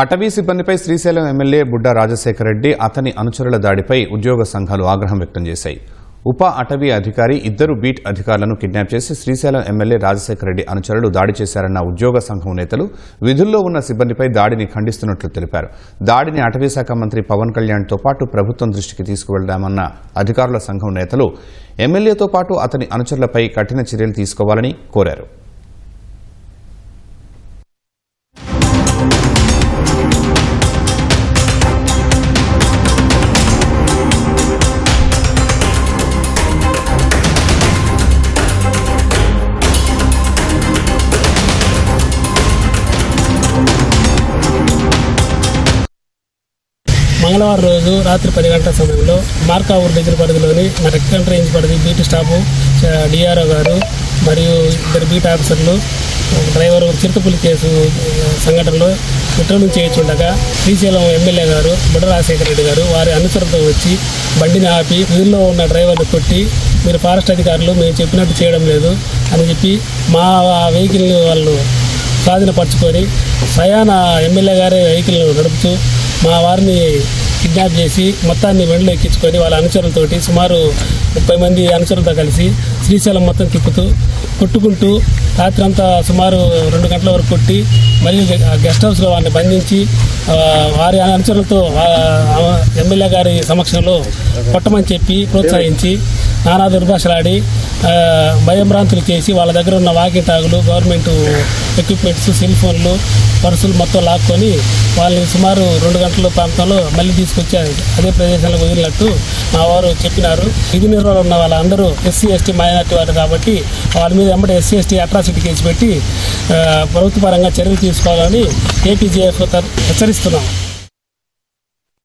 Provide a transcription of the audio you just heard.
అటవీ సిబ్బందిపై శ్రీశైలం ఎమ్మెల్యే బుడ్డా రాజశేఖర రెడ్డి అతని అనుచరుల దాడిపై ఉద్యోగ సంఘాలు ఆగ్రహం వ్యక్తం చేశాయి. ఉప అటవీ అధికారి ఇద్దరు బీట్ అధికారులను కిడ్నాప్ చేసి శ్రీశైలం ఎమ్మెల్యే రాజశేఖర రెడ్డి అనుచరులు దాడి చేశారన్న ఉద్యోగ సంఘం నేతలు విధుల్లో ఉన్న సిబ్బందిపై దాడిని ఖండిస్తున్నట్లు తెలిపారు. దాడిని అటవీ శాఖ మంత్రి పవన్ కళ్యాణ్తో పాటు ప్రభుత్వం దృష్టికి తీసుకువెళ్దామన్న అధికారుల సంఘం నేతలు ఎమ్మెల్యేతో పాటు అతని అనుచరులపై కఠిన చర్యలు తీసుకోవాలని కోరారు. మంగళవారం రోజు రాత్రి పది గంటల సమయంలో మార్కా దగ్గర పరిధిలోని మా రెక్టల్ రేంజ్ పరిధి బీటీ స్టాఫ్ డిఆర్ఓ గారు మరియు ఇద్దరు బీట్ ఆఫీసర్లు డ్రైవర్ చిరుతపులి కేసు సంఘటనలో పెట్రోలింగ్ చేయించుండగా శ్రీశైలం ఎమ్మెల్యే గారు బుడ్డ రాజశేఖర రెడ్డి గారు వారి అనుసరణతో వచ్చి బండిని ఆపి వీధిలో ఉన్న డ్రైవర్ని కొట్టి మీరు ఫారెస్ట్ అధికారులు మేము చెప్పినట్టు చేయడం లేదు అని చెప్పి మా వెహికల్ వాళ్ళు స్వాధీనపరచుకొని ప్రయాణ ఎమ్మెల్యే గారే వెహికల్ నడుపుతూ మా వారిని కిడ్నాప్ చేసి మొత్తాన్ని వెంటలో ఎక్కించుకొని వాళ్ళ అనుచరులతోటి సుమారు ముప్పై మంది అనుచరులతో కలిసి శ్రీశైలం మొత్తం తిప్పుతూ కొట్టుకుంటూ రాత్రంతా సుమారు రెండు గంటల వరకు కొట్టి మరియు గెస్ట్ హౌస్లో వారిని బంధించి వారి అనుచరులతో ఎమ్మెల్యే గారి సమక్షంలో కొట్టమని చెప్పి ప్రోత్సహించి నానా దుర్భాషలాడి భయభ్రాంతులు చేసి వాళ్ళ దగ్గర ఉన్న వాకి టాగులు గవర్నమెంట్ ఎక్విప్మెంట్స్ సెల్ ఫోన్లు పర్సులు మొత్తం లాక్కొని వాళ్ళని సుమారు రెండు గంటల ప్రాంతంలో మళ్ళీ తీసుకొచ్చి అదే ప్రదేశంలో వదిలినట్టు మా వారు చెప్పినారు. విధి నిర్వహణ ఉన్న వాళ్ళందరూ ఎస్సీ ఎస్టీ మైనార్టీ వారు కాబట్టి వాళ్ళ మీద వెంబడి ఎస్సీ ఎస్టీ అట్రాసిటీ కేసు పెట్టి ప్రభుత్వపరంగా చర్యలు తీసుకోవాలని ఏపీజేఎఫ్ హెచ్చరిస్తున్నాం.